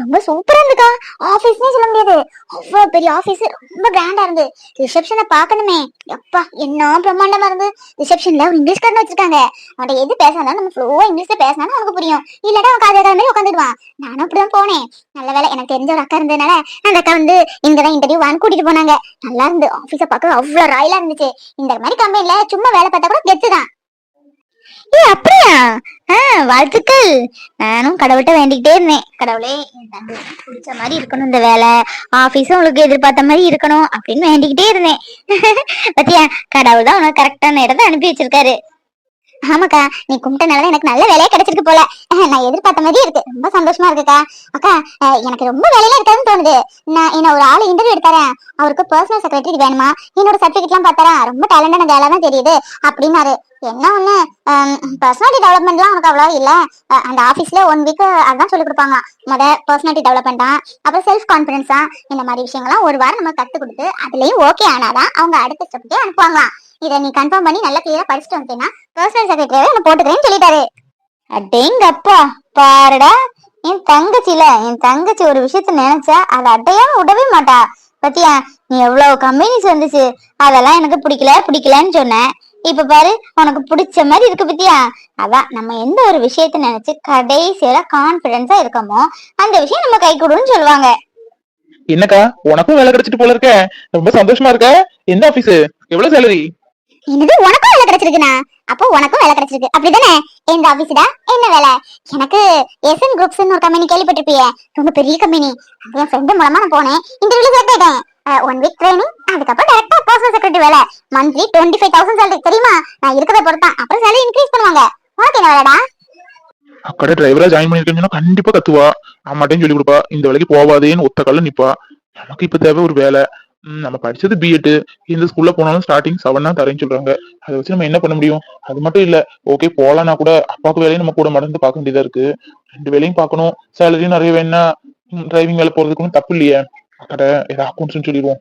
ரொம்ப சூப்பரா இருந்துக்கா. ஆபீஸ்னே சொல்ல முடியாது. அவ்வளவு பெரிய ஆபீஸ் ரொம்ப கிராண்டா இருந்து. ரிசப்ஷனை பாக்கணுமே எப்பா என்ன பிரம்மாண்டமா இருந்து. ரிசப்ஷன்ல ஒரு இங்கிலீஷ்காரன் வச்சிருக்காங்க. அவன்கிட்ட எது பேசினாலும் நம்ம ஃப்ளோவா இங்கிலீஷ்ல பேசினாலும் அவனுக்கு புரியும். இல்லாட்டா அவன் காதல் மாதிரி உட்காந்துடுவான் நானும் அப்படிதான் போனேன். நல்ல வேலை எனக்கு தெரிஞ்ச ஒரு அக்கா இருந்ததுனால அந்த அக்கா வந்து இங்கதான் இன்டர்வியூ வான் கூட்டிட்டு போனாங்க. நல்லா இருந்து ஆபீஸ பார்க்க அவ்வளவு ராயலா இருந்துச்சு. இந்த மாதிரி கம்பெனில சும்மா வேலை பார்த்தா கூட கெத்து தான். ஏ அப்படியா? ஆஹ் வாழ்த்துக்கள். நானும் கடவுள்கிட்ட வேண்டிக்கிட்டே இருந்தேன். கடவுளே என் பிடிச்ச மாதிரி இருக்கணும் இந்த வேலை. ஆபீஸும் உங்களுக்கு எதிர்பார்த்த மாதிரி இருக்கணும் அப்படின்னு வேண்டிக்கிட்டே இருந்தேன். பத்தியா? கடவுள் தான் உனக்கு கரெக்டான இடத்த அனுப்பி வச்சிருக்காரு. ஆமாக்கா நீ கும்பிட்டனால எனக்கு நல்ல வேலையா கிடைச்சிருக்கு போல. நான் எதிர்பார்த்த மாதிரி இருக்கு. ரொம்ப சந்தோஷமா இருக்குக்கா. அக்கா எனக்கு ரொம்ப வேலையில இருக்காதுன்னு தோணுது. நான் என்ன ஒரு ஆள் இன்டர்வியூ எடுத்தாரேன் அவருக்கு பர்சனல் செக்ரட்டரி வேணுமா? என்னோட சர்டிபிகேட் எல்லாம் பார்த்தாரா? ரொம்ப டேலண்டான வேலை தான் தெரியுது அப்படின்னாரு. என்ன ஒண்ணு பர்சனாலிட்டி டெவலப்மெண்ட்லாம் உனக்கு அவ்வளோ இல்ல. அந்த ஆஃபீஸ்ல ஒன் வீக் அதான் சொல்லி கொடுப்பாங்க. முத பர்சனாலிட்டி டெவலப்மெண்ட் தான் அப்புறம் செல்ஃப் கான்ஃபிடன்ஸா இந்த மாதிரி விஷயங்கள்லாம் ஒரு வாரம் நம்ம கத்து கொடுத்து அதுலயும் ஓகே ஆனாதான் அவங்க அடுத்த ஸ்டெப்புக்கே அனுப்புவாங்களாம். இதை நீ கன்ஃபார்ம் பண்ணி நல்லா கிளியரா படிச்சுட்டு வந்துட்டேன்னா பர்சனல் செக்ரட்டரியாவே என்ன போட்டுக்கிறேன்னு சொல்லிட்டாரு. அடேங்கப்பா பாருடா என் தங்கச்சில என் தங்கச்சி ஒரு விஷயத்த நினைச்சா அதை அட்டையாம விடவே மாட்டா. பத்தியா நீ எவ்வளவு கம்பெனிஸ் வந்துச்சு. அதெல்லாம் எனக்கு பிடிக்கல பிடிக்கலன்னு சொன்னேன். இப்ப பாரு உனக்கு பிடிச்ச மாதிரி இருக்கு பத்தியா? அதான் நம்ம எந்த ஒரு விஷயத்த நினைச்சு கடைசியில கான்பிடன்ஸா இருக்கோமோ அந்த விஷயம் நம்ம கை கொடுன்னு சொல்லுவாங்க. என்னக்கா உனக்கும் வேலை கிடைச்சிட்டு போல இருக்க. ரொம்ப சந்தோஷமா இருக்க. எந்த ஆபீஸ் எவ்வளவு சேலரி என்னது உனக்கும் வேலை கிடைச்சிருக்குண்ணா அப்போ உனக்கும் வேலை கிடைச்சிருக்கு. அப்படிதானே? எந்த ஆபீஸ்டா என்ன வேலை? எனக்கு எஸ்என் குரூப்ஸ் ஒரு கம்பெனி கேள்விப்பட்டிருப்பியே. ரொம்ப பெரிய கம்பெனி என் ஃப்ரெண்டு மூலமா நான் போனேன். இன்டர்வியூல ஆயிட்டேன் ஒன் வீக் ட்ரைனிங் அதுக்கப்புறம் டேரக்டா பர்சனல் செக்ரட்டரி வேலை. Monthly twenty five thousand salary தெரியுமா? நான் இருக்கிறத பொறுத்தான் அப்புறம் சேலரி இன்க்ரீஸ் பண்ணுவாங்க. உனக்கு என்ன வேலைடா? அக்கடை டிரைவரா ஜாயின் பண்ணிருக்கேன்னு சொன்னா கண்டிப்பா கத்துவா. அம்மாட்டையும் சொல்லி கொடுப்பா. இந்த வேலைக்கு போவாதேன்னு ஒத்த கால்ல நிப்பா. நமக்கு இப்ப தேவை ஒரு வேலை. நம்ம படிச்சது பிஎட் இந்த ஸ்கூல்ல போனாலும் ஸ்டார்டிங் செவன் தான் தரேன்னு சொல்றாங்க. அதை வச்சு நம்ம என்ன பண்ண முடியும்? அது மட்டும் இல்ல. ஓகே போலாம்னா கூட அப்பாவுக்கு வேலையும் நம்ம கூட மறந்து பார்க்க வேண்டியதா இருக்கு. ரெண்டு வேலையும் பார்க்கணும். சேலரியும் நிறைய வேணா டிரைவிங் வேலை போறதுக்கு தப்பு இல்லையே. அட ஏதாவது அக்கௌண்ட்ஸ் சொல்லிடுவோம்.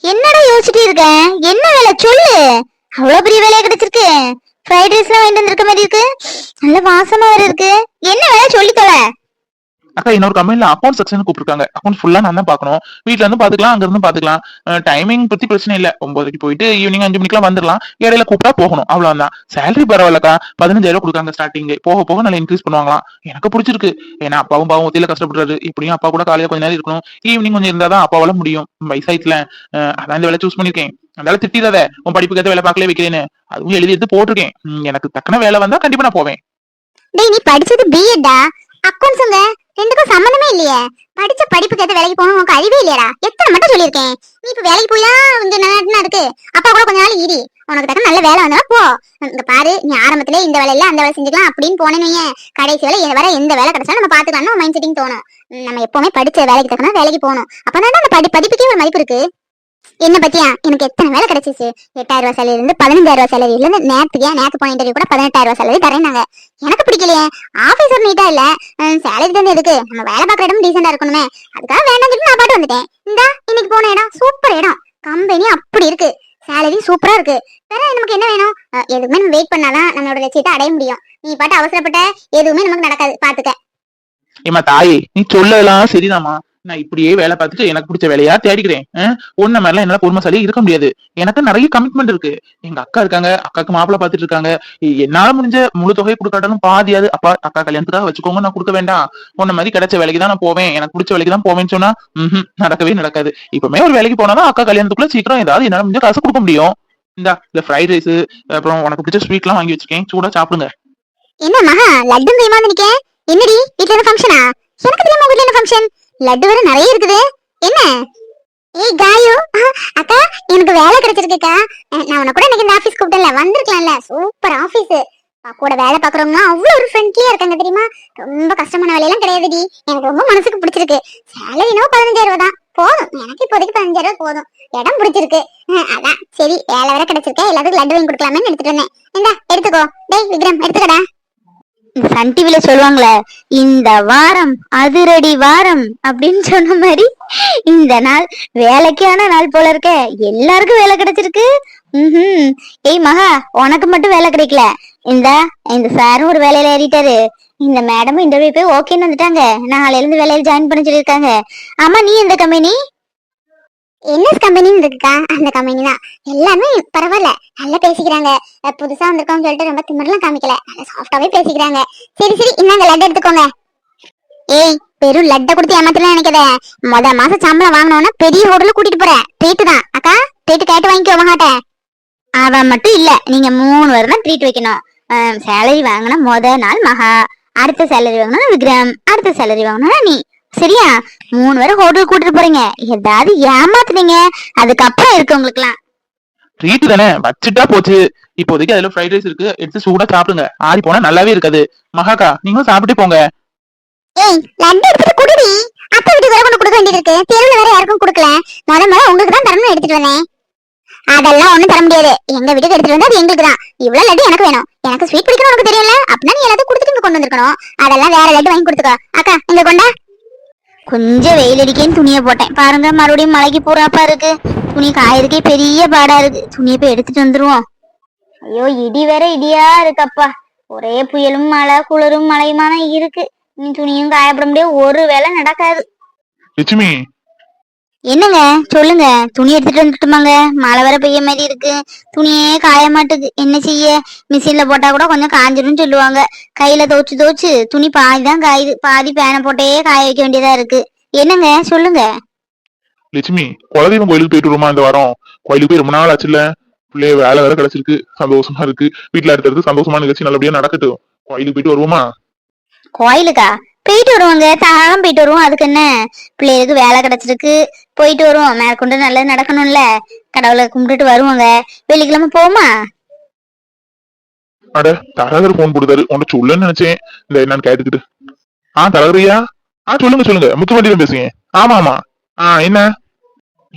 என்னடா யோசிச்சுட்டு இருக்க? என்ன வேலை? சொல்லு. அவ்வளவு பெரிய வேலையா கிடைச்சிருக்கு. ஃப்ரைட் ரைஸ்லாம் வாங்கிட்டு வந்திருக்க மாதிரி இருக்கு. நல்ல வாசமா வேற இருக்கு. என்ன வேலை? சொல்லி தொலை அக்கா இன்னொரு கம்பெனில அக்கௌண்ட் செக்ஷன் கூப்பிட்டுருக்காங்க. அக்கௌண்ட் ஃபுல்லா நான் தான் பார்க்கணும். வீட்டில் இருந்து பாத்துக்கலாம் அங்க இருந்து பாத்துக்கலாம் டைமிங் பத்தி பிரச்சனை இல்ல. ஒன்பதுக்கு போயிட்டு ஈவினிங் அஞ்சு மணிக்கெல்லாம் வந்துடலாம். இடையில கூப்பிட்டா போகணும். அவ்வளவுதான். சேலரி பரவாயில்லக்கா. பதினஞ்சாயிரம் ரூபாய் கொடுக்காங்க ஸ்டார்டிங் போக போக நல்லா இன்க்ரீஸ் பண்ணுவாங்களாம். எனக்கு பிடிச்சிருக்கு. ஏன்னா அப்பாவும் பாவம் ஒத்தியில கஷ்டப்படுறாரு. இப்படியும் அப்பா கூட காலையில கொஞ்ச நேரம் இருக்கணும். ஈவினிங் கொஞ்சம் இருந்தாதான் அப்பாவால முடியும். வயசாயிட்டுல. அதான் இந்த வேலை சூஸ் பண்ணிருக்கேன் அதனால திட்டிடாத. உன் படிப்புக்கு ஏத்த வேலை பார்க்கல வைக்கிறேன்னு. அதுவும் எழுதி எடுத்து போட்டிருக்கேன். எனக்கு தக்கன வேலை வந்தா கண்டிப்பா நான் போவேன். டேய் நீ படிச்சது பிஎட்டா அக்கௌண்ட்ஸுங்க ரெண்டுக்கும் சம்மந்தமே இல்லையே. படிச்ச படிப்புக்கு ஏத்த வேலைக்கு போகணும் உனக்கு அறிவே இல்லையடா. எத்தனை மட்டும் சொல்லியிருக்கேன். நீ இப்ப வேலைக்கு போயா இங்க நல்லா இருக்கு அப்பா கூட கொஞ்ச நாள் இரு. உனக்கு தக்க நல்ல வேலை வந்தா போ. இங்க பாரு நீ ஆரம்பத்துல இந்த வேலை இல்ல அந்த வேலை செஞ்சுக்கலாம் அப்படின்னு போனேன்னு கடைசி வேலை எந்த வேலை எந்த வேலை கிடைச்சாலும் நம்ம பாத்துக்கலாம்னு மைண்ட் செட்டிங் தோணும். நம்ம எப்பவுமே படிச்ச வேலைக்கு தக்கன வேலைக்கு போகணும். அப்பதான் அந்த படி படிப்புக்கே ஒரு மதிப்பு இருக்கு. என்ன பத்தியா? எனக்கு எத்தனை வேலை கிடைச்சிச்சு? எட்டாயிரம் ரூபாய் சேலரி இருந்து பதினஞ்சாயிரம் ரூபாய் சேலரி இருந்து நேரத்துக்கு ஏன் போன இன்டர்வியூ கூட பதினெட்டாயிரம் ரூபாய் சேலரி தரேனாங்க எனக்கு பிடிக்கலையே. ஆபீசர் நீட்டா இல்ல. சேலரி தான் எதுக்கு? நம்ம வேலை பார்க்குற இடம் டீசெண்டா இருக்கணுமே. அதுக்காக வேண்டாம் சொல்லிட்டு நான் பாட்டு வந்துட்டேன். இந்தா இன்னைக்கு போன இடம் சூப்பர் இடம். கம்பெனி அப்படி இருக்கு. சேலரி சூப்பரா இருக்கு. வேற நமக்கு என்ன வேணும்? எதுவுமே நம்ம வெயிட் பண்ணாதான் நம்மளோட லட்சியத்தை அடைய முடியும். நீ பாட்டு அவசரப்பட்ட எதுவுமே நமக்கு நடக்காது. பாத்துக்க. ஏமா தாயி நீ சொல்லலாம் சரிதாமா நான் இப்படியே வேலை பார்த்துட்டு எனக்கு பிடிச்ச வேலையா தேடிக்கிறேன். அஹ், மாதிரிலாம் என்னால பொறுமைசாலியா இருக்க முடியாது. எனக்கு நிறைய கமிட்மெண்ட் இருக்கு. எங்க அக்கா இருக்காங்க அக்காக்கு மாப்பிள பாத்துட்டு இருக்காங்க. என்னால முடிஞ்ச முழு தொகையை கொடுக்காட்டாலும் பாதியாது அப்பா அக்கா கல்யாணத்துக்காக வச்சுக்கோங்க நான் கொடுக்க வேண்டாம். உன்ன மாதிரி கிடைச்ச வேலைக்கு தான் நான் போவேன். எனக்கு பிடிச்ச வேலைக்கு தான் போவேன்னு சொன்னா ம்ஹும், நடக்கவே நடக்காது. இப்பவுமே ஒரு வேலைக்கு போனாதான் அக்கா கல்யாணத்துக்குள்ள சீக்கிரம் ஏதாவது என்னால முடிஞ்ச காசு கொடுக்க முடியும். இந்த இந்த ஃப்ரைட் ரைஸ் அப்புறம் உனக்கு பிடிச்ச ஸ்வீட் எல்லாம் வாங்கி வச்சிருக்கேன். சூடா சாப்பிடுங்க. என்ன மகா லட்டு தெரியுமா நினைக்கேன் என்னடி வீட்டுல ஃபங்க்ஷனா எனக்கு தெரியுமா வீட்டுல ஃபங்க்ஷன் லட்டு வேற நிறைய இருக்குது. என்ன? ஏய் காயு. அக்கா எனக்கு வேலை கிடைச்சிருக்குக்கா. நான் உன கூட இன்னைக்கு இந்த ஆபீஸ் கூப்பிட்டேன்ல. வந்திருக்கலாம்ல. சூப்பர் ஆபீஸ் அப்பா கூட வேலை பாக்குறோம்னா அவ்வளவு ஒரு ஃப்ரெண்ட்லியா இருக்காங்க தெரியுமா? ரொம்ப கஷ்டமான வேலையெல்லாம் கிடையாதுடி. எனக்கு ரொம்ப மனசுக்கு பிடிச்சிருக்கு. சேலரினோ பதினஞ்சாயிரம் தான். போதும். எனக்கு இப்போதைக்கு பதினஞ்சாயிரம் போதும். இடம் பிடிச்சிருக்கு. ஹம், அதான். சரி வேலை வேற கிடைச்சிருக்கேன் எல்லாத்துக்கும் லட்டு வாங்கி கொடுக்கலாமே எடுத்துட்டு வந்தேன். இந்தா எடுத்துக்கோ. டேய் விக்ரம் எடுத்துக்கடா. சன் டிவில சொல்லுவாங்களே இந்த வாரம் அதிரடி வாரம் அப்படின்னு சொன்ன மாதிரி இந்த நாள் வேலைக்கான நாள் போல இருக்க. எல்லாருக்கும் வேலை கிடைச்சிருக்கு. ம் ஏய் மகா உனக்கு மட்டும் வேலை கிடைக்கல. இந்த இந்த சாரும் ஒரு வேலையில ஏறிட்டாரு. இந்த மேடமும் இன்டர்வியூ போய் ஓகேன்னு வந்துட்டாங்க. நாளையில இருந்து வேலையில ஜாயின் பண்ண சொல்லியிருக்காங்க. ஆமா நீ எந்த கம்பெனி என்எஸ் கம்பெனின்னு இருக்குக்கா? அந்த கம்பெனி தான். எல்லாமே பரவாயில்ல. நல்லா பேசிக்கிறாங்க. புதுசா வந்திருக்கோம்னு சொல்லிட்டு ரொம்ப திமிரெல்லாம் காமிக்கல. நல்லா சாஃப்டாவே பேசிக்கிறாங்க. சரி சரி. இந்தாங்க லட்டு எடுத்துக்கோங்க. ஏய் பெரும் லட்டை கொடுத்து ஏமாத்தலாம் நினைக்காத. முத மாசம் சம்பளம் வாங்கினோன்னா பெரிய ஹோட்டல்ல கூட்டிட்டு போறேன். ட்ரீட்டு தான். அக்கா ட்ரீட்டு கேட்டு வாங்கிக்கோ மகாட்ட அவன் மட்டும் இல்ல. நீங்க மூணு பேரும் தான் ட்ரீட் வைக்கணும். சேலரி வாங்கினா முத நாள் மகா. அடுத்த சேலரி வாங்கினா விக்ரம். அடுத்த சேலரி வாங்கினா நீ சரியா? மூணு பேரும் ஹோட்டல் கூட்டிட்டு போறீங்க. ஏதாவது ஏமாத்துனீங்க. அதுக்கப்புறம் இருக்கு உங்களுக்குலாம் ட்ரீட் தானே? வச்சுட்டா போச்சு. இப்போதைக்கு அதுல ஃப்ரைட் ரைஸ் இருக்கு. எடுத்து சூடா சாப்பிடுங்க. ஆறி போனா நல்லாவே இருக்காது. மகாக்கா நீங்களும் சாப்பிட்டு போங்க. ஏய் லட்டு எடுத்துட்டு குடுடி. அத்தை வீட்டுக்கு வேற கொண்டு கொடுக்க வேண்டியது இருக்கு. தெருவுல வேற யாருக்கும் கொடுக்கல. முத முத உங்களுக்கு தான் தரணும் எடுத்துட்டு வந்தேன். அதெல்லாம் ஒண்ணும் தர முடியாது. எங்க வீட்டுக்கு எடுத்துட்டு வந்தா அது எங்களுக்கு தான். இவ்வளவு லட்டு எனக்கு வேணும். எனக்கு ஸ்வீட் பிடிக்கணும் உனக்கு தெரியல அப்படின்னா நீ எல்லாத்தையும் கொடுத்துட்டு இங்க கொண்டு வந்திருக்கணும். அதெல்லாம் வேற லட்டு வாங்கி கொடுத்துக்கோ. அக்கா இங்க கொண்டா. கொஞ்சம் வெயில் அடிக்கேன்னு துணியை போட்டேன். பாருங்க மறுபடியும் மலைக்கு போறாப்பா இருக்கு. துணி காயறதுக்கே பெரிய பாடா இருக்கு. துணியை போய் எடுத்துட்டு வந்துருவோம். ஐயோ இடி வேற இடியா இருக்கப்பா. ஒரே புயலும் மழை குளிரும் மழையுமான இருக்கு. நீ துணியும் காயப்பட முடியாது. ஒரு வேலை நடக்காது. லட்சுமி என்னங்க? சொல்லுங்க. துணி எடுத்துட்டு வந்துட்டுமாங்க? மழை வர பெய்ய மாதிரி இருக்கு. துணியே காய மாட்டுது. என்ன செய்ய? மிஷின்ல போட்டா கூட கொஞ்சம் காஞ்சிரும் சொல்லுவாங்க. கையில துவச்சு துவச்சு துணி பாதி தான் காயுது. பாதி பேனை போட்டே காய வைக்க வேண்டியதா இருக்கு. என்னங்க? சொல்லுங்க. லட்சுமி குலதெய்வம் கோயிலுக்கு போயிட்டு வருமா இந்த வாரம்? கோயிலுக்கு போய் ரொம்ப நாள் ஆச்சுல்ல? பிள்ளைய வேலை வேற கிடைச்சிருக்கு. சந்தோஷமா இருக்கு. வீட்டுல இருக்கிறது சந்தோஷமா நிகழ்ச்சி நல்லபடியா நடக்கட்டும். கோயிலுக்கு போயிட்டு வருவோமா? கோயிலுக்கா? போயிட்டு வருவாங்க. தாராளம் போயிட்டு வருவோம். அதுக்கு என்ன? பிள்ளைகளுக்கு வேலை கிடைச்சிருக்கு. போயிட்டு வருவோம். மேற்கொண்டு நல்லது நடக்கணும்ல. கடவுளை கும்பிட்டுட்டு வருவாங்க. வெள்ளிக்கிழமை போமா அட தரகர் போன் கொடுத்தாரு உன்னை சொல்லுன்னு நினைச்சேன். இந்த என்னன்னு கேட்டுக்கிட்டு. ஆ தரகரியா ஆ சொல்லுங்க சொல்லுங்க. முத்துவண்டியிடம் பேசுங்க. ஆமா ஆமா. ஆ என்ன?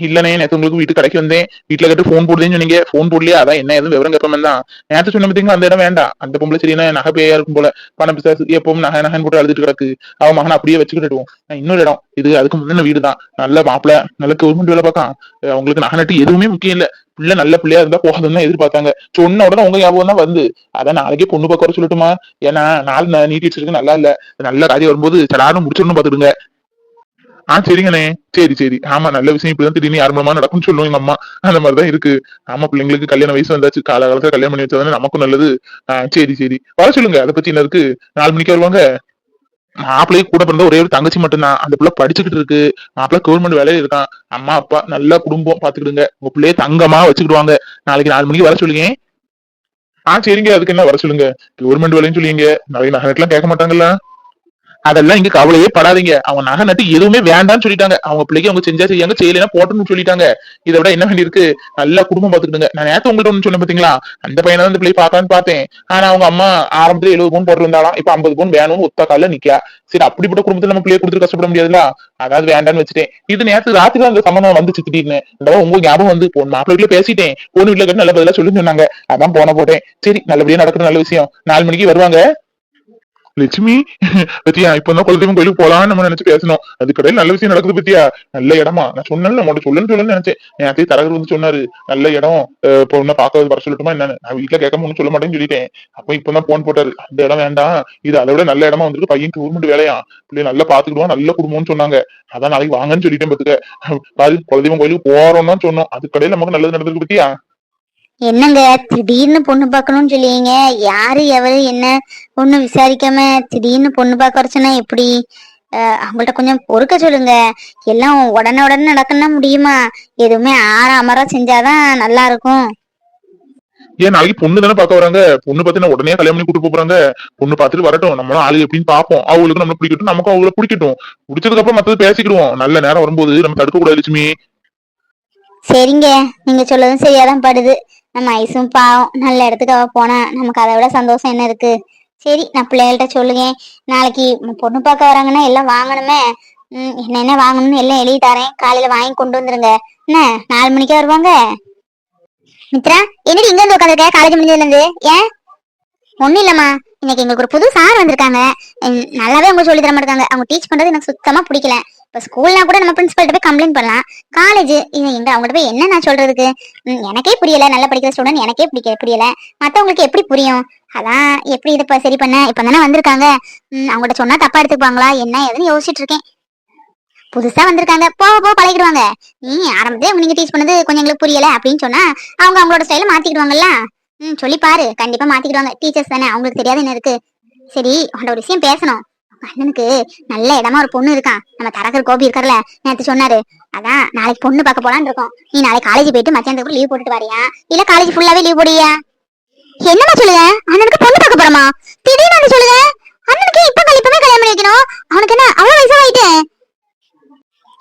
இல்லனே நேத்து உங்களுக்கு வீட்டு கடைக்கு வந்தேன். வீட்டுல கேட்டு போன் போடுதேன்னு சொன்னீங்க. போன் போடலையா? அதான் என்ன எதுவும் விவரம் கேட்போம் தான் நேத்து சொன்ன பார்த்தீங்களா அந்த இடம் வேண்டாம். அந்த பொம்பளை சரியான நகை பேயா இருக்கும் போல. பணம் பிசாசு எப்பவும் நகை நகைன்னு போட்டு அழுதுட்டு கிடக்கு. அவன் மகன் அப்படியே வச்சுக்கிட்டுவோம் இன்னொரு இடம். இது அதுக்கு முந்தின வீடு தான். நல்ல மாப்பிள்ள நல்ல கவர்மெண்ட் வேலை பார்க்கலாம் அஹ் அவங்களுக்கு நகை நட்டு எதுவுமே முக்கியம் இல்ல. பிள்ளை நல்ல பிள்ளையா இருந்தா போகாதுன்னு தான் எதிர்பார்த்தாங்க. சொன்ன உடனே உங்க ஞாபகம் தான் வந்து. அதான் நாளைக்கே பொண்ணு பார்க்க வர சொல்லட்டுமா? ஏன்னா நாள் நீட்டி வச்சிருக்கு நல்லா இல்ல. நல்ல காரியம் வரும்போது சடாரும் முடிச்சிடணும் பாத்துடுங்க. ஆ சரிங்கண்ணே. சரி சரி. ஆமா நல்ல விஷயம். இப்படிதான் திடீர்னு யார் மூலமா நடக்கும்னு சொல்லுவோம் எங்க அம்மா. அந்த மாதிரிதான் இருக்கு. ஆமா பிள்ளைங்களுக்கு கல்யாண வயசு வந்தாச்சு. காலகாலத்துல கல்யாணம் பண்ணி வச்சாதானே நமக்கும் நல்லது. ஆஹ் சரி சரி. வர சொல்லுங்க. அதை பத்தி என்ன இருக்கு? நாலு மணிக்கு வருவாங்க. மாப்பிள்ளையே கூட பிறந்த ஒரே ஒரு தங்கச்சி மட்டும்தான். அந்த பிள்ளை படிச்சுக்கிட்டு இருக்கு. மாப்பிள்ளை கவர்மெண்ட் வேலையில இருக்கான். அம்மா அப்பா நல்ல குடும்பம் பாத்துக்கிடுங்க. உங்க பிள்ளைய தங்கமா வச்சுக்கிடுவாங்க. நாளைக்கு நாலு மணிக்கு வர சொல்லுங்க. ஆ சரிங்க. அதுக்கு என்ன வர சொல்லுங்க? கவர்மெண்ட் வேலைன்னு சொல்லுவீங்க. நிறைய நகை கேட்க மாட்டாங்கல்ல. அதெல்லாம் இங்க கவலையே படாதீங்க. அவங்க நகை நட்டு எதுவுமே வேண்டாம்னு சொல்லிட்டாங்க. அவங்க பிள்ளைக்கு அவங்க செஞ்சா செய்யாங்க செய்யலைன்னா போட்டோம்னு சொல்லிட்டாங்க. இதை விட என்ன வேண்டி இருக்கு குடும்பம் பாத்துக்கிடுங்க நான் நேத்து உங்கள்ட்ட ஒண்ணு சொன்னேன் பாத்தீங்களா? அந்த பையனை தான் இந்த பிள்ளை பார்க்கலான்னு பார்த்தேன். ஆனா அவங்க அம்மா ஆரம்பத்துல எழுபது பவுன் போட்டிருந்தாலும் இப்ப ஐம்பது பவுன் வேணும்னு ஒத்த கால நிக்கா சரி அப்படிப்பட்ட குடும்பத்துல நம்ம பிள்ளைய கொடுத்து கஷ்டப்பட முடியாதுல்ல? அதாவது வேண்டாம்னு வச்சுட்டேன். இது நேத்து ராத்திரி அந்த சம்பந்தம் வந்து திடீர்னு. இந்த உங்க ஞாபகம் வந்து பொண்ணு மாப்பிள்ளை வீட்டுல பேசிட்டேன் பொண்ணு வீட்டுல நல்ல பதிலா சொல்லி சொன்னாங்க. அதான் போன போட்டேன். சரி நல்லபடியா நடக்கிற நல்ல விஷயம். நாலு மணிக்கு வருவாங்க. லட்சுமி பத்தியா இப்ப தான் குலதெய்வம் கோயிலுக்கு போலாம்னு நம்ம நினைச்சு பேசணும் அது கடையில் நல்ல விஷயம் நடக்குது பத்தியா நல்ல இடமா நான் சொன்னேன்ல உங்கள்ட்ட சொல்லணும்னு சொல்லணும்னு நினைச்சேன் என் அத்தையை தரகர் வந்து சொன்னாரு நல்ல இடம் அஹ் பொண்ணை பார்க்க வர சொல்லட்டுமா என்னன்னு நான் வீட்டுல கேட்காம முடியும் சொல்ல மாட்டேன்னு சொல்லிட்டேன் அப்ப இப்பதான் போன் போட்டாரு அந்த இடம் வேண்டாம் இது அதை விட நல்ல இடமா வந்துட்டு பையன் கவர்மெண்ட் வேலையா பிள்ளைய நல்லா பாத்துக்கிடுவோம் நல்ல குடும்பம்னு சொன்னாங்க அதான் நாளைக்கு வாங்கன்னு சொல்லிட்டேன் பாத்துக்க பாரு குலதெய்வம் கோயிலுக்கு போறோம்னு சொன்னோம் அது கடையில் நமக்கு நல்லது நடந்திருக்கு பத்தியா என்னங்க திடீர்னு பொண்ணு பார்க்கணும்னு சொல்லுவீங்க யாரு எவரு என்ன ஒண்ணும் விசாரிக்காம திடீர்னு பொண்ணு பார்க்க வர சொன்னா எப்படி அவங்கள்ட்ட கொஞ்சம் பொறுக்க சொல்லுங்க. எல்லாம் உடனே உடனே நடக்கணும்னா முடியுமா? எதுவுமே ஆற அமரா செஞ்சாதான் நல்லா இருக்கும் ஏன் நாளைக்கு பொண்ணு தானே பார்க்க வராங்க? பொண்ணு பார்த்து உடனே கல்யாணம் பண்ணி கூட்டு போறாங்க. பொண்ணு பார்த்துட்டு வரட்டும். நம்மளும் ஆளு எப்படின்னு பார்ப்போம். அவங்களுக்கு நம்மள பிடிக்கட்டும். நமக்கும் அவங்கள பிடிக்கட்டும். பிடிச்சதுக்கு அப்புறம் மத்தது பேசிக்கிடுவோம். நல்ல நேரம் வரும்போது நம்ம தடுக்க கூடாது லட்சுமி. சரிங்க. நீங்க சொல்லதும் சரியாதான் படுது. நம்ம ஐஸும் பாவம் நல்ல இடத்துக்கு அவ போனா நமக்கு அதை விட சந்தோஷம் என்ன இருக்கு? சரி நான் பிள்ளைகள்கிட்ட சொல்லுங்க. நாளைக்கு பொண்ணு பார்க்க வராங்கன்னா எல்லாம் வாங்கணுமே. ம் என்ன என்ன வாங்கணும்னு எல்லாம் எழுதி தரேன். காலையில வாங்கி கொண்டு வந்துருங்க. என்ன நாலு மணிக்கே வருவாங்க? மித்ரா என்னடி இங்க இருந்து உட்காந்துருக்க? காலேஜ் முடிஞ்சதுல இருந்து ஏன்? ஒண்ணும் இல்லம்மா. இன்னைக்கு எங்களுக்கு ஒரு புது சார் வந்திருக்காங்க. நல்லாவே அவங்க சொல்லி தர மாட்டாங்க. அவங்க டீச் பண்றது எனக்கு சுத்தமா பிடிக்கல. இப்போ ஸ்கூல்னா கூட நம்ம பிரின்சிபல்ட்ட போய் கம்ப்ளைண்ட் பண்ணலாம். காலேஜ் இது எங்க அவங்கள்ட்ட போய் என்ன நான் சொல்றதுக்கு? உம், எனக்கே புரியல. நல்லா படிக்கிற ஸ்டூடெண்ட் எனக்கே பிடிக்க புரியல. மற்றவங்களுக்கு எப்படி புரியும்? அதான் எப்படி இதை இப்போ சரி பண்ண? இப்போ தானே வந்திருக்காங்க. உம், அவங்ககிட்ட சொன்னா தப்பா எடுத்துப்பாங்களா என்ன ஏதுன்னு யோசிச்சுட்டு இருக்கேன். புதுசா வந்திருக்காங்க. போக போக பழகிடுவாங்க. நீ ஆரம்பத்தே நீங்க டீச் பண்ணது கொஞ்சம் எங்களுக்கு புரியல அப்படின்னு சொன்னா அவங்க அவங்களோட ஸ்டைல மாத்திக்கிடுவாங்கல்ல? ம் சொல்லி பாரு. கண்டிப்பா மாத்திக்கிடுவாங்க. டீச்சர்ஸ் தானே. அவங்களுக்கு தெரியாது என்ன இருக்கு. சரி உன்ட ஒரு விஷயம் பேசணும். அண்ணனுக்கு நல்ல இடமா ஒரு பொண்ணு இருக்கான் நம்ம தரகர் கோபி இருக்கார்ல நேத்து சொன்னாரு. அதான் நாளைக்கு பொண்ணு பார்க்க போலான்னு இருக்கோம். நீ நாளைக்கு காலேஜ் போயிட்டு மத்தியானத்துக்கு லீவ் போட்டுட்டு வரியா? இல்ல காலேஜ் ஃபுல்லாவே லீவ் போடுவியா என்னமா சொல்லுங்க அண்ணனுக்கு பொண்ணு பார்க்க போறோமா? திடீர்னு வந்து சொல்லுங்க அண்ணனுக்கு இப்ப கல்யாணமே கல்யாணம் பண்ணி வைக்கணும். அவனுக்கு என்ன அவ்வளவு வயசாயிட்டு?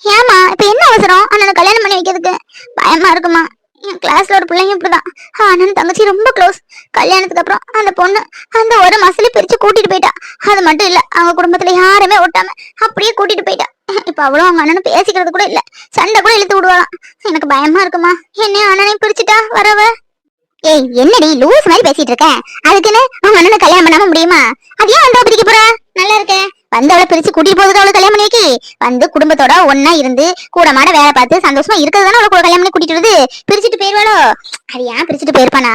ஏமா இப்ப என்ன அவசரம்? அண்ணனுக்கு கல்யாணம் பண்ணி வைக்கிறதுக்கு பயமா இருக்குமா? என் கிளாஸ்ல ஒரு பிள்ளைங்க இப்படிதான். அண்ணன் தங்கச்சி ரொம்ப க்ளோஸ் கல்யாணத்துக்கு அப்புறம் அந்த பொண்ணு அந்த ஒரு மாசத்துல பிரிச்சு கூட்டிட்டு போயிட்டா. அது மட்டும் இல்ல அவங்க குடும்பத்துல யாருமே ஒட்டாம அப்படியே கூட்டிட்டு போயிட்டா. இப்ப அவளும் அவங்க அண்ணனும் பேசிக்கிறது கூட இல்ல. சண்டை கூட இழுத்து விடுவாளாம். எனக்கு பயமா இருக்குமா? என்னையும் அண்ணனையும் பிரிச்சுட்டா வரவ? ஏய் என்னடி லூஸ் மாதிரி பேசிட்டு இருக்க? அதுக்குன்னு அவங்க அண்ணனை கல்யாணம் பண்ணாம முடியுமா? அது ஏன் வந்தா பிரிக்க போறா? நல்லா இருக்கேன். வந்து அவளை பிரிச்சு கூட்டிட்டு போகுது அவளை கல்யாணம் பண்ணி வைக்கி வந்து குடும்பத்தோட ஒண்ணா இருந்து கூடமாட வேலை பார்த்து சந்தோஷமா இருக்கிறது தானே அவளை கல்யாணம் பண்ணி கூட்டிட்டு வருது? பிரிச்சுட்டு போயிருவாளோ? அது ஏன் பிரிச்சுட்டு போயிருப்பானா?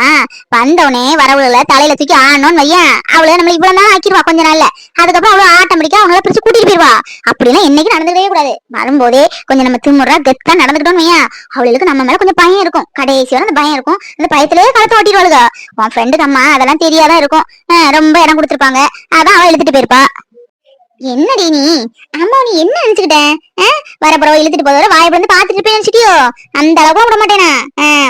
வந்தவனே வரவுல தலையில தூக்கி ஆனோன்னு வையன். அவளை நம்ம இவ்வளவு தான் ஆக்கிடுவா கொஞ்ச நாள்ல. அதுக்கப்புறம் அவளை ஆட்டோமேட்டிக்கா அவங்கள பிரிச்சு கூட்டிட்டு போயிருவா. அப்படிலாம் என்னைக்கு நடந்துக்கவே கூடாது. வரும்போதே கொஞ்சம் நம்ம திமுறா கெத்தா நடந்துக்கிட்டோம்னு வையன். அவளுக்கு நம்ம மேல கொஞ்சம் பயம் இருக்கும். கடைசி வரை அந்த பயம் இருக்கும். அந்த பயத்திலேயே கலத்து ஓட்டிடுவாளுக. உன் ஃப்ரெண்டு அம்மா அதெல்லாம் தெரியாதான் இருக்கும். ஆஹ் ரொம்ப இடம் கொடுத்துருப்பாங்க. அதான் அவ இழுத்துட்டு போயிருப்பா. என்னடி நீ? அம்மா நீ என்ன நினைச்சுக்கிட்ட? வரப்பறவ இழுத்துட்டு போதோட வாயை வந்து பாத்துட்டு இருப்பேன் நினைச்சிட்டியோ? அந்த அளவுக்கு விட மாட்டேனா?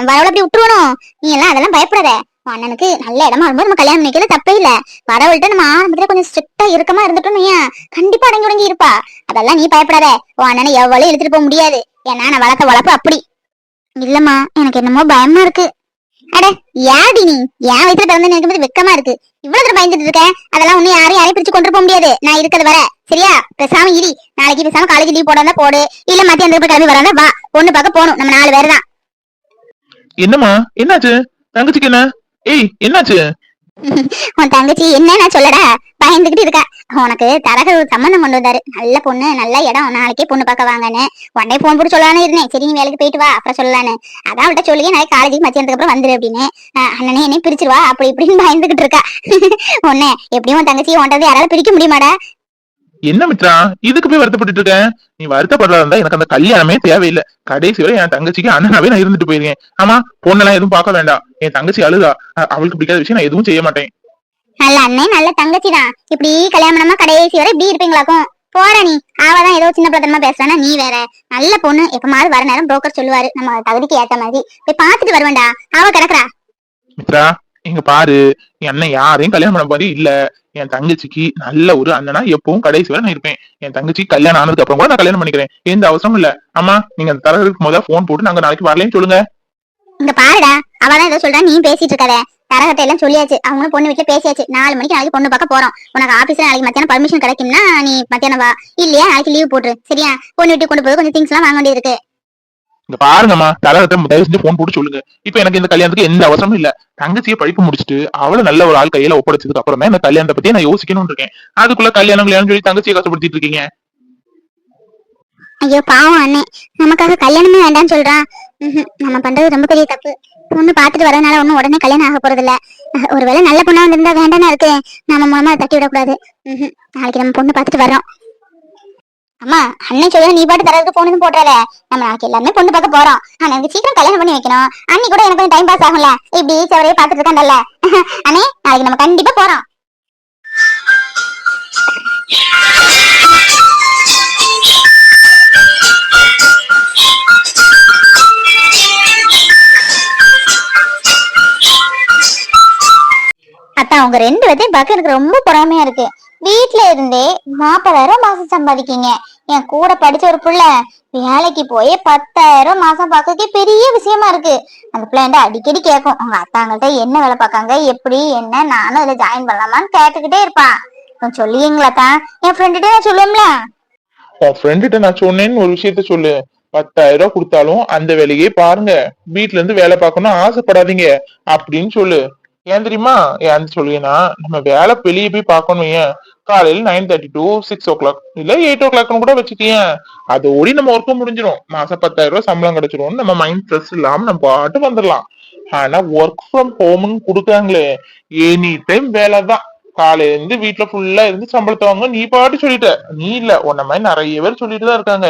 வரவள அப்படி விட்டுருவணும்? நீ எல்லாம் அதெல்லாம் பயப்படாத. உன் அண்ணனுக்கு நல்ல இடமா வரும்போது நம்ம கல்யாணம் பண்ணிக்கிறது தப்பே இல்ல. வரவள்கிட்ட நம்ம ஆரம்பத்துல கொஞ்சம் ஸ்ட்ரிக்டா இருக்கமா இருந்துட்டோம் ஏன் கண்டிப்பா அடங்கி உடங்கி இருப்பா. அதெல்லாம் நீ பயப்படாத. உன் அண்ணனை எவ்வளவு இழுத்துட்டு போக முடியாது. ஏன்னா நான் வளர்த்த வளர்ப்பு அப்படி. இல்லம்மா எனக்கு என்னமோ பயமா இருக்கு. அட யாடி நீ? என் வயசுல பிறந்து நினைக்கும் வெக்கமா இருக்கு. இவ்வளவு தூரம் பயந்துட்டு இருக்க? அதெல்லாம் ஒண்ணு யாரும் யாரையும் பிரிச்சு கொண்டு போக முடியாது. நான் இருக்கிறது வர. சரியா? பேசாம இரி. நாளைக்கு பேசாம காலேஜ் லீவ் போடாம போடு. இல்ல மத்தியானத்துக்கு கிளம்பி வராத வா. பொண்ணு பார்க்க போகணும். நம்ம நாலு பேர் தான். என்னம்மா? என்னாச்சு? தங்கச்சிக்கு என்ன? ஏய் என்னாச்சு? உன் தங்கச்சி என்ன நான் சொல்லடா. பயந்துகிட்டு இருக்கா? உனக்கு ஒரு சம்மந்தம் கொண்டு வந்தாரு. நல்ல பொண்ணு நல்ல இடம். நாளைக்கே பொண்ணு பார்க்க வாங்கன்னு. உடனே போன் போட்டு சொல்லலாம்னு இருந்தேன். சரி நீ வேலைக்கு போயிட்டு வா அப்புறம் சொல்லலான்னு. அதான் அவள்கிட்ட சொல்லி நாளைக்கு காலேஜுக்கு மத்தியானத்துக்கு அப்புறம் வந்துரு அப்படின்னு. அண்ணனே என்னையும் பிரிச்சிருவா? அப்படி இப்படின்னு பயந்துகிட்டு இருக்கா. உன்ன எப்படியும் உன் தங்கச்சி உன்ட்டது யாரால பிரிக்க முடியுமாடா? என்ன மித்ரா? இதுக்கு போய் வருத்தப்பட்டு இருக்க? நீ வருத்தப்படுறதா இருந்தா எனக்கு அந்த கல்யாணமே தேவையில்லை. கடைசி வரை என் தங்கச்சிக்கு அண்ணனாவே நான் இருந்துட்டு போயிருக்கேன். ஆமா பொண்ணெல்லாம் எதுவும் பார்க்க வேண்டாம். என் தங்கச்சி அழுதா. அவளுக்கு பிடிக்காத விஷயம் நான் எதுவும் செய்ய மாட்டேன். நல்ல அண்ணன் நல்ல தங்கச்சி தான் இப்படி கல்யாணம் கடைசி வரை இப்படி இருப்பீங்களாக்கும். போற நீ. அவதான் ஏதோ சின்ன பிரதமா பேசுறானா நீ வேற. நல்ல பொண்ணு. எப்பமாவது வர நேரம் புரோக்கர் சொல்லுவாரு. நம்ம தகுதிக்கு ஏத்த மாதிரி. போய் பாத்துட்டு வருவேன்டா. அவ கிடக்குறா. மித்ரா இங்க பாரு. அண்ணன் யாரையும் கல்யாணம் பண்ண மாதிரி இல்ல. என் தங்கச்சிக்கு நல்ல ஒரு அண்ணனா எப்பவும் கடைசி வரை நான் இருப்பேன். என் தங்கச்சி கல்யாணம் ஆனதுக்கு அப்புறம் கூட நான் கல்யாணம் பண்ணிக்கிறேன். எந்த அவசரமும் இல்ல. அம்மா நீங்க தரகருக்கு முதல்ல போன் போட்டு நாங்க நாளைக்கு வரலைன்னு சொல்லுங்க. இங்க பாருடா. அவதான் ஏதோ சொல்றா. நீ பேசிட்டு இருக்காத. தரகட்ட எல்லாம் சொல்லியாச்சு. அவங்க பொண்ணு வீட்டுல பேசியாச்சு. நாலு மணிக்கு நாளைக்கு பொண்ணு பார்க்க போறோம். உனக்கு ஆபீஸ்ல நாளைக்கு மத்தியானம் பர்மிஷன் கிடைக்கும்னா நீ மத்தியானம் வா. இல்லையா? நாளைக்கு லீவ் போட்டுரு. சரியா? பொண்ணு வீட்டுக்கு கொண்டு போய் கொஞ்சம் திங்ஸ் எல்லாம் வாங்க வேண்டியது இருக்கு இந்த பாருங்கம்மா. தரகத்தை தயவு செஞ்சு போன் போட்டு சொல்லுங்க. இப்ப எனக்கு இந்த கல்யாணத்துக்கு எந்த அவசரமும் இல்ல. தங்கச்சியை படிப்பு முடிச்சுட்டு அவளை நல்ல ஒரு ஆள் கையில ஒப்படைச்சதுக்கு அப்புறமே இந்த கல்யாணத்தை பத்தி நான் யோசிக்கணும்னு இருக்கேன். அதுக்குள்ள கல்யாணம் கல்யாணம் சொல்லி தங்கச்சியை கஷ்டப்படுத்திட்டு இருக்கீங்க. ஐயோ பாவம் அண்ணே. நமக்காக கல்யாணமே வேண்டாம்னு சொல்றான் நம்ம பண்றது ரொம்ப பெரிய தப்பு. பொண்ணு பாத்துட்டு வரதுனால ஒண்ணு உடனே கல்யாணம் ஆக போறது இல்ல ஒருவேளை நல்ல பொண்ணா வந்திருந்தா வேண்டாம் இருக்கு. நம்ம மூலமா தட்டி விடக்கூடாது. நாளைக்கு நம்ம பொண்ணு பாத்துட்டு வர்றோம். அம்மா அண்ணன் சொல்ல நீ பாட்டு தரதுக்கு போனதும் போட்டுறாத. நம்ம நாளைக்கு எல்லாருமே பொண்ணு பார்க்க போறோம். ஆனா எனக்கு சீக்கிரம் கல்யாணம் பண்ணி வைக்கணும். அன்னி கூட எனக்கு கொஞ்சம் டைம் பாஸ் ஆகும்ல. இப்படி சவரையே பாத்துட்டு இருக்காண்டல்ல அண்ணே நாளைக்கு நம்ம கண்டிப்பா போறோம். அத்தா அவங்க ரெண்டு பேர்த்தையும் பார்க்க எனக்கு ரொம்ப பொறாமையா இருக்கு. வீட்டுல இருந்தே நாற்பதாயிரம் மாசம் சம்பாதிக்கீங்க. என் கூட படிச்ச ஒரு புள்ள வேலைக்கு போய் பத்தாயிரம் மாசம் பார்க்கறதுக்கே பெரிய விஷயமா இருக்கு. அந்த பிள்ளைண்ட அடிக்கடி கேட்கும் உங்க அத்தாங்கள்ட்ட என்ன வேலை பார்க்காங்க எப்படி என்ன நானும் இதுல ஜாயின் பண்ணலாமான்னு கேட்டுக்கிட்டே இருப்பான். கொஞ்சம் சொல்லிங்களா தான் என் ஃப்ரெண்டுகிட்டே நான் சொல்லுவோம்ல உன் ஃப்ரெண்டுகிட்ட நான் சொன்னேன்னு ஒரு விஷயத்த சொல்லு. பத்தாயிரம் ரூபாய் கொடுத்தாலும் அந்த வேலையே பாருங்க. வீட்டுல இருந்து வேலை பார்க்கணும் ஆசைப்படாதீங்க. அப்படின்னு சொல்லு. ஏன் தெரியுமா? ஏன் சொல்லுவேன்னா நம்ம வேலை வெளியே போய் பார்க்கணும் ஏன் காலையில nine thirty to six o'clock இல்ல எயிட் ஓ கிளாக்னு கூட வச்சுக்கேன் அதோடி நம்ம ஒர்க்கும் முடிஞ்சிடும் மாசம் பத்தாயிரம் ரூபாய் சம்பளம் கிடைச்சிரும். நம்ம மைண்ட் ஸ்ட்ரெஸ் இல்லாம நம்ம பாட்டு வந்துடலாம் ஆனா ஒர்க் ஃப்ரம் ஹோம்னு கொடுக்குறாங்களே. எனி டைம் வேலை தான். காலையில இருந்து வீட்டுல ஃபுல்லா இருந்து சம்பளத்தை வாங்க. நீ பாட்டு சொல்லிட்ட. நீ இல்ல. உன்ன மாதிரி நிறைய பேர் சொல்லிட்டு தான் இருக்காங்க.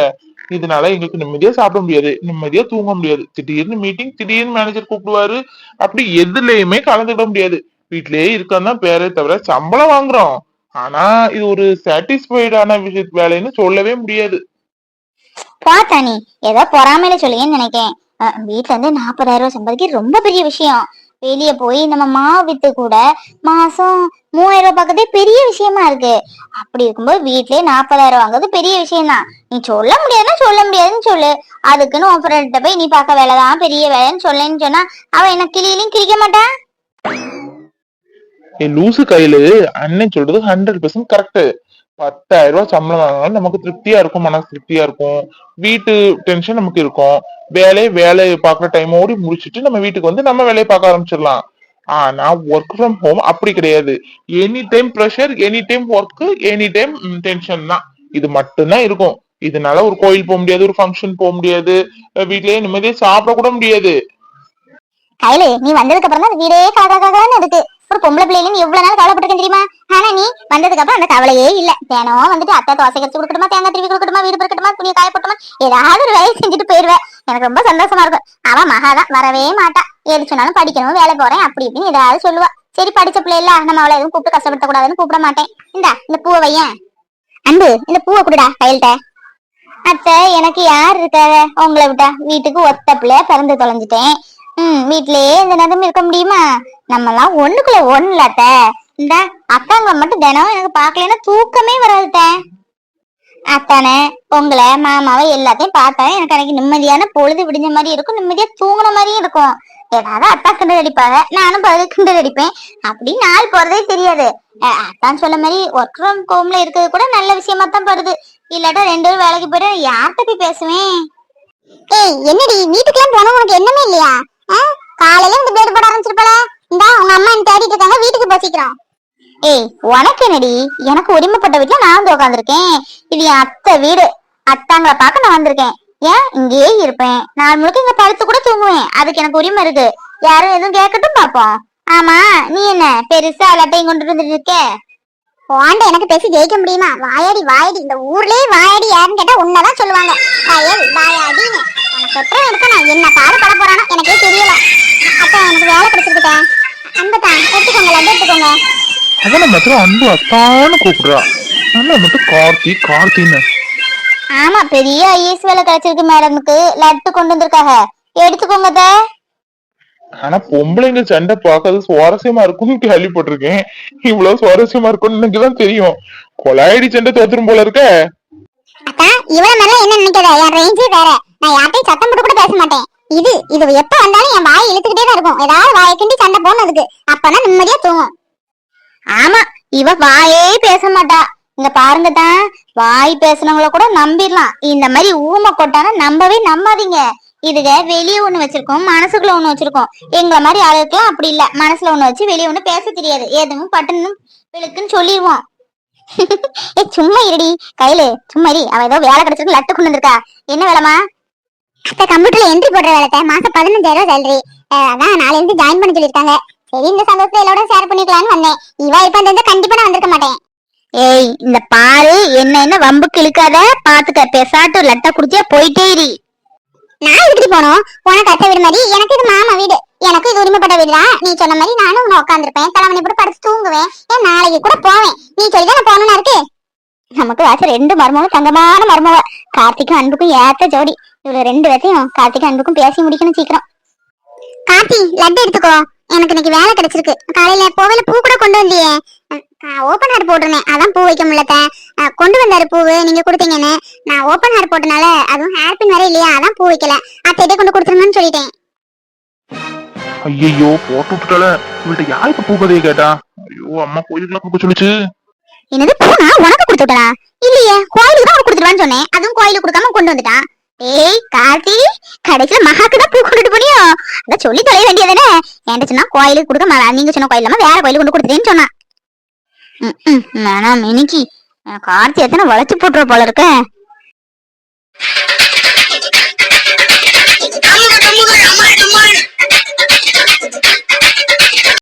இதனால எங்களுக்கு நிம்மதியா சாப்பிட முடியாது நிம்மதியா தூங்க முடியாது. திடீர்னு மீட்டிங் திடீர்னு மேனேஜர் கூப்பிடுவாரு. அப்படி எதுலயுமே கலந்துக்கிட முடியாது. வீட்லயே இருக்கான்னு தான் பேரே தவிர சம்பளம் வாங்குறோம். ஆனா இது ஒரு சாட்டிஸ்ஃபைடான விஷய வேலைன்னு சொல்லவே முடியாது. பார்த்தா நீ ஏதோ பொறாமையில சொல்லியேன்னு நினைக்கேன். வீட்டுல இருந்து நாற்பதாயிரம் ரூபாய் சம்பாதிக்க ரொம்ப பெரிய விஷயம். வெளிய போய் நம்ம மாவு வித்து கூட மாசம் மூவாயிரம் ரூபாய் பார்க்கறதே பெரிய விஷயமா இருக்கு. அப்படி இருக்கும்போது வீட்லயே நாற்பதாயிரம் வாங்குறது பெரிய விஷயம் தான் நீ சொல்ல முடியாதுன்னா சொல்ல முடியாதுன்னு சொல்லு. அதுக்குன்னு உன் ஃப்ரெண்ட்ட போய் நீ பார்க்க வேலைதான் பெரிய வேலைன்னு சொல்லேன்னு சொன்னா அவன் என்ன கிளியிலையும் கிழிக்க மாட்டான் ஏ லூசு கையில அண்ணன் சொல்றது ஹண்ட்ரட் பர்சன்ட் கரெக்ட் பத்தாயிரம் ரூபாய் சம்பளம் வாங்கினாலும் நமக்கு திருப்தியா இருக்கும் மனசு திருப்தியா இருக்கும். வீட்டு டென்ஷன் நமக்கு இருக்கும். வேலையை வேலையை பார்க்குற டைம் ஓடி முடிச்சிட்டு நம்ம வீட்டுக்கு வந்து நம்ம வேலையை பார்க்க ஆரம்பிச்சிடலாம். ஆனா ஒர்க் ஃப்ரம் ஹோம் அப்படி கிடையாது. Any time pressure any time work any time tension தான். இது மட்டும்தான் இருக்கும். இதனால ஒரு கோயில் போக முடியாது ஒரு ஃபங்க்ஷன் போக முடியாது. வீட்லயே நிம்மதியா சாப்பிட கூட முடியாது. கையில நீ வந்ததுக்கு அப்புறம் தான் வீடே காக்கா காக்கான்னு இருக்கு. ஒரு பொம்பளை பிள்ளைங்க எவ்வளவு நாள் கவலைப்பட்டிருக்கேன் தெரியுமா? ஆனா நீ வந்ததுக்கு அப்புறம் அந்த கவலையே இல்ல. தினம் வந்துட்டு அத்தை தோசை கரைச்சு கொடுக்கணுமா தேங்காய் திருவி கொடுக்கணுமா வீடு பெருக்கட்டுமா துணியை காய போட்டுமா ஏதாவது ஒரு வேலையை செஞ்சுட்டு போயிருவேன் எனக்கு ரொம்ப சந்தோஷமா இருக்கும். அவன் மகாதான் வரவே மாட்டான் எது சொன்னாலும் படிக்கணும் வேலை போறேன் அப்படி இப்படின்னு ஏதாவது சொல்லுவா. சரி படிச்ச பிள்ளை இல்ல நம்ம அவளை எதுவும் கூப்பிட்டு கஷ்டப்படுத்த கூடாதுன்னு கூப்பிட மாட்டேன். இந்தா இந்த பூவை வையேன். அன்பு இந்த பூவை கொடுடா கையில்ட்ட அத்தை எனக்கு யார் இருக்காங்க? உங்களை விட்டா வீட்டுக்கு ஒத்த பிள்ளைய பிறந்து தொலைஞ்சிட்டேன். ம் வீட்லயே இந்த நேரம் இருக்க முடியுமா? நம்ம எல்லாம் ஒண்ணுக்குள்ள ஒண்ணுலத்த இந்த அக்காங்களை மட்டும் தினம் எனக்கு பாக்கலன்னா தூக்கமே வராதுத்த அத்தானே உங்களை மாமாவை எல்லாத்தையும் பார்த்தா எனக்கு அன்னைக்கு நிம்மதியான பொழுது விடிஞ்ச மாதிரி இருக்கும் நிம்மதியா தூங்குன மாதிரியும் இருக்கும். ஏதாவது அத்தா கிண்டல் அடிப்பாங்க நானும் பதில் கிண்டல் அடிப்பேன். அப்படி நாள் போறதே தெரியாது. அத்தான் சொல்ல மாதிரி ஒர்க் ஃப்ரம் ஹோம்ல இருக்கிறது கூட நல்ல விஷயமா தான் படுது. இல்லாட்டா ரெண்டு பேரும் வேலைக்கு போயிட்டு யார்கிட்ட போய் பேசுவேன்? ஏய் என்னடி வீட்டுக்கெல்லாம் போனா உனக்கு என்னமே இல்லையா? காலையில இந்த பேடு போட ஆரம்பிச்சிருப்பல. இந்தா உங்க அம்மா என்ன தேடிட்டு இருக்காங்க வீட்டுக்கு போசிக்கிறோம் ஏய் உனக்கு என்னடி? எனக்கு உரிமைப்பட்ட வீட்டுல நான் வந்து உட்காந்துருக்கேன் இது என் அத்தை வீடு. அத்தாங்களை பார்க்க நான் வந்திருக்கேன். ஏன்? இங்கேயே இருப்பேன். நான் முழுக்க இங்க படுத்து கூட தூங்குவேன். அதுக்கு எனக்கு உரிமை இருக்கு. யாரும் எதுவும் கேட்கட்டும் பாப்போம் ஆமா நீ என்ன? பெருசா எல்லாத்தையும் கொண்டுட்டு வந்துட்டு இருக்க? வாண்ட எனக்கு பேசி ஜெயிக்க முடியுமா? வாயாடி வாயாடி. இந்த ஊர்லயே வாயாடி யாருன்னு கேட்டா உன்னதான் சொல்லுவாங்க. வயல் வாயாடின்னு. உனக்கு நான் என்ன பாடுபட போறானோ எனக்கே தெரியல. அப்ப எனக்கு வேலை கிடைச்சிருக்கேன் அன்பதான் எடுத்துக்கோங்க லட்டு எடுத்துக்கோங்க. அவனை மாத்திரம் அன்பு அத்தான்னு கூப்பிடுறா. அண்ணன் மட்டும் கார்த்தி கார்த்தின்னு. ஆமா பெரிய ஐஏஎஸ் வேலை கிடைச்சிருக்கு மேடமுக்கு. லட்டு கொண்டு வந்திருக்காங்க எடுத்துக்கோங்க அத்தை. ஆனா பொம்பளைங்க சண்டை பார்க்கறது சுவாரஸ்யமா இருக்கும்னு கேள்விப்பட்டிருக்கேன். இவ்வளவு சுவாரஸ்யமா இருக்கும்னு எனக்குதான் தெரியும். கொலாயடி சண்டை தோத்துரும் போல இருக்க. அக்கா இவ்வளவு மேல என்ன நினைக்காத? என் ரேஞ்சே வேற. நான் யார்ட்டையும் சத்தம் போட்டு கூட பேச மாட்டேன். இது இது எப்ப வந்தாலும் என் வாய் இழுத்துக்கிட்டே தான் இருக்கும். ஏதாவது வாயை கிண்டி சண்டை போடணும் அதுக்கு. அப்பதான் நிம்மதியா தூங்கும். ஆமா இவ வாயே பேச மாட்டா. இங்க பாருங்க தான் வாய் பேசுனவங்கள கூட நம்பிடலாம். இந்த மாதிரி ஊமை கொட்டானா நம்பவே நம்பாதீங்க. இதுக வெளியே ஒண்ணு வச்சிருக்கோம் மனசுக்குள்ள ஒண்ணு வச்சிருக்கோம். எங்களை மாதிரி ஆளுக்கெல்லாம் அப்படி இல்ல. மனசுல ஒண்ணு வச்சு வெளியே ஒண்ணு பேச தெரியாது. எதுவும் பட்டுன்னு விழுக்குன்னு சொல்லிடுவோம் ஏ சும்மா இருடி. கையில சும்மா இரு. அவ ஏதோ வேலை கிடைச்சிருக்கு லட்டு கொண்டு வந்திருக்கா. என்ன வேலைமா அத்தை கம்ப்யூட்டர்ல என்ட்ரி போடுற வேலை மாசம் பதினஞ்சாயிரம் சேலரி அதான் நாளைல இருந்து ஜாயின் பண்ண சொல்லிருக்காங்க சரி இந்த சந்தோஷத்தை எல்லாரோட ஷேர் பண்ணிக்கலாம்னு வந்தேன். இவ இப்ப இருந்தா கண்டிப்பா நான் வந்திருக்க மாட்டேன். ஏய் இந்த பாரு. என்ன என்ன வம்புக்கு இழுக்காத. பாத்துக்க. பெசாட்டு லட்டா குடிச்சே போயிட்டே இரு. நான் இதுக்கு போனோம்? போன அத்தை வீடு மாதிரி எனக்கு இது மாமா வீடு. எனக்கு இது உரிமைப்பட்ட வீடு நீ சொன்ன மாதிரி நானும் உன்னை உட்காந்துருப்பேன் தலைவனை போட்டு படுத்து தூங்குவேன். ஏன் நாளைக்கு கூட போவேன்? நீ சொல்லி நான் போகணும்னு இருக்கு. நமக்கு வாசம் ரெண்டு மருமகளும் தங்கமான மருமக. கார்த்திக்கும் அன்புக்கும் ஏத்த ஜோடி. இவ்வளவு ரெண்டு பேர்த்தையும் கார்த்திக்கும் அன்புக்கும் பேசி முடிக்கணும் சீக்கிரம். கார்த்தி லட்டு எடுத்துக்கோ. எனக்கு இன்னைக்கு வேலை கிடைச்சிருக்கு. காலையில போவேல பூ கூட கொண்டு வந்தியே. ஓப்பன் ஹார்ட் போட்டிருந்தேன். அதான் பூ வைக்க முடியல கொண்டு வந்தாரு பூவு. நீங்க கொடுத்தீங்கன்னு. நான் ஓப்பன் ஹார்ட் போட்டனால அதுவும் ஹேர் பின் வேற இல்லையா? அதான் பூ வைக்கல. அத்தையிட்டே கொண்டு கொடுத்துருங்கன்னு சொல்லிட்டேன். ஐயோ போட்டு விட்டுட்டால இவள்கிட்ட யார் இப்ப பூக்கதையை கேட்டா? ஐயோ அம்மா கோயிலுக்குலாம் கொடுக்க சொல்லுச்சு. என்னது பூனா? உனக்கு கொடுத்து விட்டா இல்லையே. கோயிலுக்கு தான் கொடுத்துருவான்னு சொன்னேன். அதுவும் கோயிலுக்கு கொடுக்காம கொண்டு வந்துட்டான் ஏய் கார்த்தி கடைசியில மகாக்கு தான் பூ கொண்டுட்டு போனியோ? அதான் சொல்லி தொலைய வேண்டியதானே என்கிட்ட சொன்னா கோயிலுக்கு கொடுக்க நீங்க சொன்ன கோயில் இல்லாம வேற கோயிலுக்கு கொண்டு கொடுத்துட்டேன்னு சொன்னா. வேணாம் மினிக்கு கார்த்தி எத்தனை வளைச்சு போட்டுற போல இருக்க.